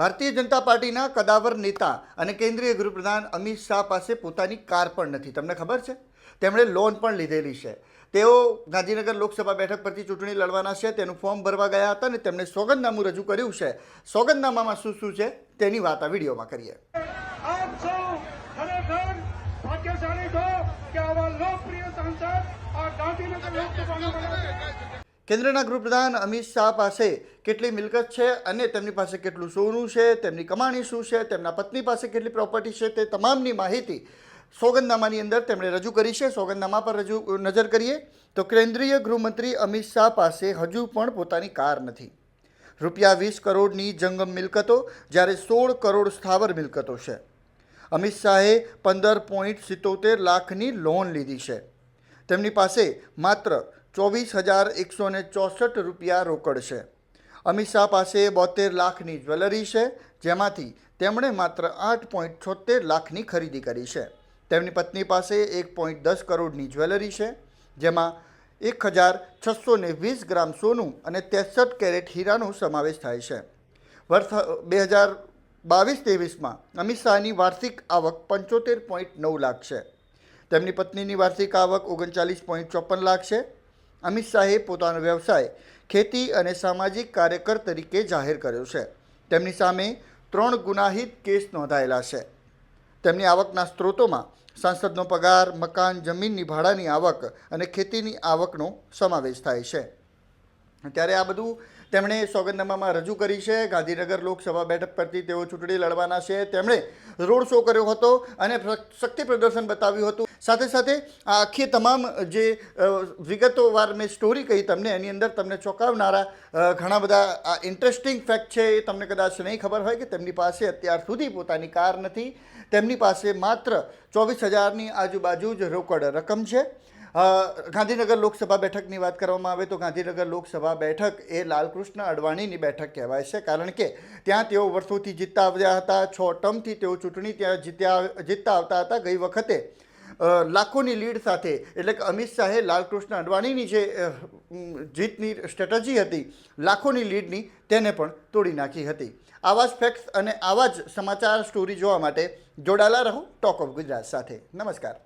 ભારતીય જનતા પાર્ટીના કદાવર નેતા અને કેન્દ્રીય ગૃહપ્રધાન અમિત શાહ પાસે પોતાની કાર પણ નથી. તમને ખબર છે? તેમણે લોન પણ લીધેલી છે. તેઓ ગાંધીનગર લોકસભા બેઠક પરથી ચૂંટણી લડવાના છે, તેનું ફોર્મ ભરવા ગયા હતા અને તેમણે સોગંદનામું રજૂ કર્યું છે. સોગંદનામામાં શું શું છે તેની વાત આ વિડીયોમાં કરીએ. આવા લોકપ્રિય સાંસદ. કેન્દ્રના ગૃહપ્રધાન અમિત શાહ પાસે કેટલી મિલકત છે અને તેમની પાસે કેટલું સોનું છે, તેમની કમાણી શું છે, તેમના પત્ની પાસે કેટલી પ્રોપર્ટી છે તે તમામની માહિતી સોગંદનામાની અંદર તેમણે રજૂ કરી છે. સોગંદનામા પર રજૂ નજર કરીએ તો કેન્દ્રીય ગૃહમંત્રી અમિત શાહ પાસે હજુ પણ પોતાની કાર નથી. રૂપિયા વીસ કરોડની જંગમ મિલકતો, જ્યારે સોળ કરોડ સ્થાવર મિલકતો છે. અમિત શાહે પંદર પોઈન્ટ સિત્તોતેર લાખની લોન લીધી છે. તેમની પાસે માત્ર ચોવીસ હજાર એકસો ને ચોસઠ રૂપિયા રોકડ છે અમિત શાહ પાસે બોતેર લાખની જ્વેલરી છે, જેમાંથી તેમણે માત્ર આઠ પોઈન્ટ છોતેર લાખની ખરીદી કરી છે. તેમની પત્ની પાસે એક પોઈન્ટ દસ કરોડની જ્વેલરી છે, જેમાં એક હજાર છસો ને વીસ ગ્રામ સોનું અને ત્રેસઠ કેરેટ હીરાનો સમાવેશ થાય છે. વર્ષ, બે હજાર બાવીસ ત્રેવીસમાં અમિત શાહની વાર્ષિક આવક પંચોતેર પોઈન્ટ નવ લાખ છે. તેમની પત્નીની વાર્ષિક આવક ઓગણચાલીસ પોઈન્ટ ચોપન લાખ છે અમિત શાહે પોતાનો વ્યવસાય ખેતી અને સામાજિક કાર્યકર તરીકે જાહેર કર્યો છે. તેમની સામે ત્રણ ગુનાહિત કેસ નોંધાયેલા છે. તેમની આવકના સ્ત્રોતોમાં સાંસદનો પગાર, મકાન જમીનની ભાડાની આવક અને ખેતીની આવકનો સમાવેશ થાય છે. ત્યારે આ બધું તેમણે સોગંદનામામાં રજૂ કરી છે. ગાંધીનગર લોકસભા બેઠક પરથી તેઓ ચૂંટણી લડવાના છે. તેમણે રોડ શો કર્યો હતો અને શક્તિ પ્રદર્શન બતાવ્યું હતું. સાથે સાથે આ આખી તમામ જે વિગતોવાર મેં સ્ટોરી કહી તમને, એની અંદર તમને ચોંકાવનારા ઘણા બધા આ ઇન્ટરેસ્ટિંગ ફેક્ટ છે એ તમને કદાચ નહીં ખબર હોય કે તેમની પાસે અત્યાર સુધી પોતાની કાર નથી. તેમની પાસે માત્ર ચોવીસ હજારની આજુબાજુ જ રોકડ રકમ છે. ગાંધીનગર લોકસભા બેઠકની વાત કરવામાં આવે તો ગાંધીનગર લોકસભા બેઠક એ લાલકૃષ્ણ અડવાણીની બેઠક કહેવાય છે. કારણ કે ત્યાં તેઓ વર્ષોથી જીતતા આવ્યા હતા. છ ટર્મથી તેઓ ચૂંટણી ત્યાં જીત્યા જીતતા આવતા હતા. ગઈ વખતે લાખોની લીડ સાથે, એટલે કે અમિત શાહે લાલકૃષ્ણ અડવાણીની જે જીતની સ્ટ્રેટજી હતી, લાખોની લીડની તેને પણ તોડી નાખી હતી. આવા જ ફેક્ટ્સ અને આવા જ સમાચાર સ્ટોરી જોવા માટે જોડાયેલા રહો. ટોક ઓફ ગુજરાત સાથે. નમસ્કાર.